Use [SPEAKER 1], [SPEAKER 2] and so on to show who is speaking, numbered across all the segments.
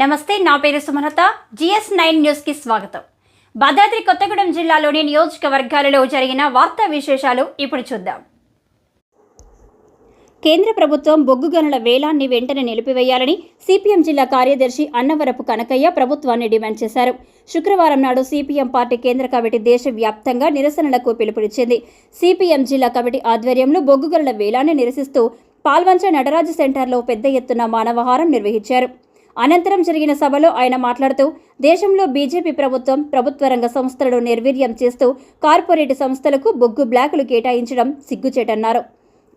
[SPEAKER 1] నమస్తే నా పేరు సుమలత. జిఎస్ నైన్ న్యూస్కి స్వాగతం. భద్రాద్రి కొత్తగూడెం జిల్లాలోని నియోజకవర్గాలలో జరిగిన వార్తా విశేషాలు ఇప్పుడు చూద్దాం. కేంద్ర ప్రభుత్వం బొగ్గు గనుల వేలాన్ని వెంటనే నిలిపివేయాలని సిపిఎం జిల్లా కార్యదర్శి అన్నవరపు కనకయ్య ప్రభుత్వాన్ని డిమాండ్ చేశారు. శుక్రవారం నాడు సిపిఎం పార్టీ కేంద్ర కమిటీ దేశవ్యాప్తంగా నిరసనలకు పిలుపునిచ్చింది. సిపిఎం జిల్లా కమిటీ ఆధ్వర్యంలో బొగ్గు గనుల వేలాన్ని నిరసిస్తూ పాల్వంచ నటరాజు సెంటర్లో పెద్ద ఎత్తున మానవహారం నిర్వహించారు. అనంతరం జరిగిన సభలో ఆయన మాట్లాడుతూ దేశంలో బీజేపీ ప్రభుత్వం ప్రభుత్వ రంగ సంస్థలను నిర్వీర్యం చేస్తూ కార్పొరేట్ సంస్థలకు బొగ్గు బ్లాకులు కేటాయించడం సిగ్గుచేటన్నారు.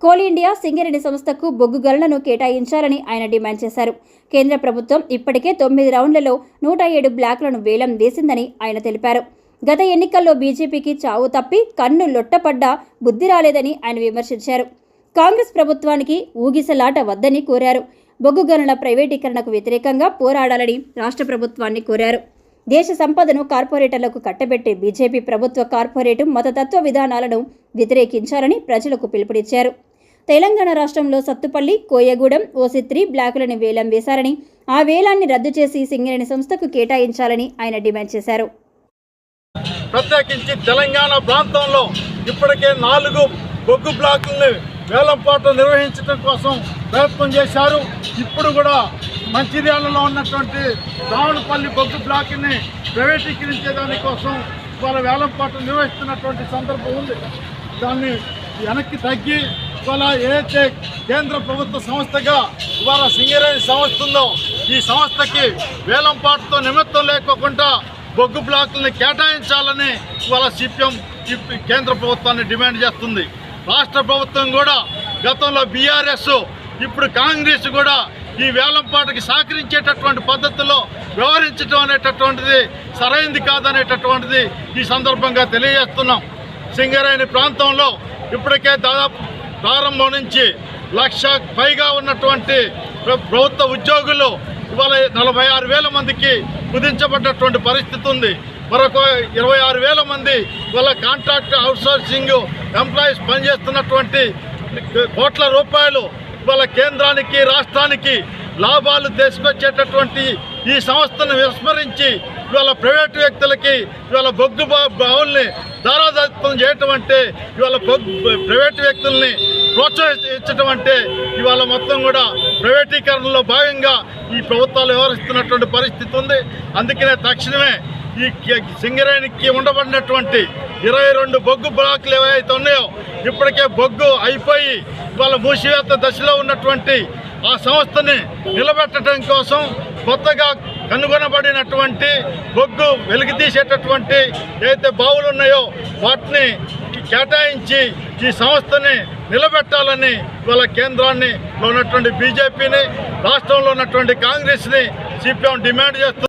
[SPEAKER 1] కోల్ ఇండియా సింగరేణి సంస్థకు బొగ్గు గనులను కేటాయించాలని ఆయన డిమాండ్ చేశారు. కేంద్ర ప్రభుత్వం ఇప్పటికే తొమ్మిది రౌండ్లలో నూట ఏడు బ్లాకులను వేలం వేసిందని ఆయన తెలిపారు. గత ఎన్నికల్లో బీజేపీకి చావు తప్పి కన్ను లొట్టపడ్డా బుద్ధి రాలేదని ఆయన విమర్శించారు. కాంగ్రెస్ ప్రభుత్వానికి ఊగిసలాట వద్దని కోరారు. బొగ్గు గనుల ప్రైవేటీకరణకు వ్యతిరేకంగా పోరాడాలని రాష్ట్ర ప్రభుత్వాన్ని కోరారు. దేశ సంపదను కార్పొరేటర్లకు కట్టబెట్టే బీజేపీ ప్రభుత్వ కార్పొరేటు మతతత్వ విధానాలను వ్యతిరేకించాలని ప్రజలకు పిలుపునిచ్చారు. తెలంగాణ రాష్ట్రంలో సత్తుపల్లి కోయగూడెం ఓసిత్రి బ్లాకులను వేలం వేశారని ఆ వేలాన్ని రద్దు చేసి సింగరేణి సంస్థకు కేటాయించాలని ఆయన డిమాండ్ చేశారు.
[SPEAKER 2] ప్రత్యేకించి తెలంగాణ ప్రాంతంలో ఇప్పటికే నాలుగు బొగ్గు బ్లాకుల్ని వేలం పాట నిర్వహించడం కోసం ప్రయత్నం చేశారు. ఇప్పుడు కూడా మంచిర్యాలలో ఉన్నటువంటి రావణపల్లి బొగ్గు బ్లాక్ని ప్రైవేటీకరించే దానికోసం వాళ్ళ వేలంపాట నిర్వహిస్తున్నటువంటి సందర్భం ఉంది. దాన్ని వెనక్కి తగ్గి ఇవాళ ఏదైతే కేంద్ర ప్రభుత్వ సంస్థగా ఇవాళ సింగరేణి సంస్థ ఉందో ఈ సంస్థకి వేలంపాటతో నిమిత్తం లేకోకుండా బొగ్గు బ్లాకుల్ని కేటాయించాలని ఇవాళ సిపిఎం కేంద్ర ప్రభుత్వాన్ని డిమాండ్ చేస్తుంది. రాష్ట్ర ప్రభుత్వం కూడా గతంలో బీఆర్ఎస్ ఇప్పుడు కాంగ్రెస్ కూడా ఈ వేలంపాటకి సహకరించేటటువంటి పద్ధతిలో వ్యవహరించడం అనేటటువంటిది సరైంది కాదనేటటువంటిది ఈ సందర్భంగా తెలియజేస్తున్నాం. సింగరేణి ప్రాంతంలో ఇప్పటికే దాదాపు ప్రారంభం నుంచి లక్ష పైగా ఉన్నటువంటి ప్రభుత్వ ఉద్యోగులు ఇవాళ నలభై ఆరు వేల మందికి కుదించబడ్డటువంటి పరిస్థితి ఉంది. మరొక ఇరవై ఆరు వేల మంది వాళ్ళ కాంట్రాక్ట్ అవుట్సోర్సింగ్ ఎంప్లాయీస్ పనిచేస్తున్నటువంటి కోట్ల రూపాయలు వాళ్ళ కేంద్రానికి రాష్ట్రానికి లాభాలు తీసుకొచ్చేటటువంటి ఈ సంస్థను విస్మరించి ఇవాళ ప్రైవేట్ వ్యక్తులకి ఇవాళ బొగ్గు బా- బావుల్ని దారాదత్వం చేయటం అంటే ఇవాళ బొగ్గు ప్రైవేట్ వ్యక్తుల్ని ప్రోత్సహించడం అంటే ఇవాళ మొత్తం కూడా ప్రైవేటీకరణలో భాగంగా ఈ ప్రభుత్వాలు వ్యవహరిస్తున్నటువంటి పరిస్థితి ఉంది. అందుకనే తక్షణమే ఈ సింగరేణికి ఉండబడినటువంటి ఇరవై రెండు బొగ్గు బ్లాక్లు ఏవైతే ఉన్నాయో ఇప్పటికే బొగ్గు అయిపోయి వాళ్ళ మూసివేత దశలో ఉన్నటువంటి ఆ సంస్థని నిలబెట్టడం కోసం కొత్తగా కనుగొనబడినటువంటి బొగ్గు వెలికి తీసేటటువంటి ఏదైతే బావులు ఉన్నాయో వాటిని కేటాయించి ఈ సంస్థని నిలబెట్టాలని వాళ్ళ కేంద్రాన్ని ఉన్నటువంటి బీజేపీని రాష్ట్రంలో ఉన్నటువంటి కాంగ్రెస్ని సిపిఎం డిమాండ్ చేస్తుంది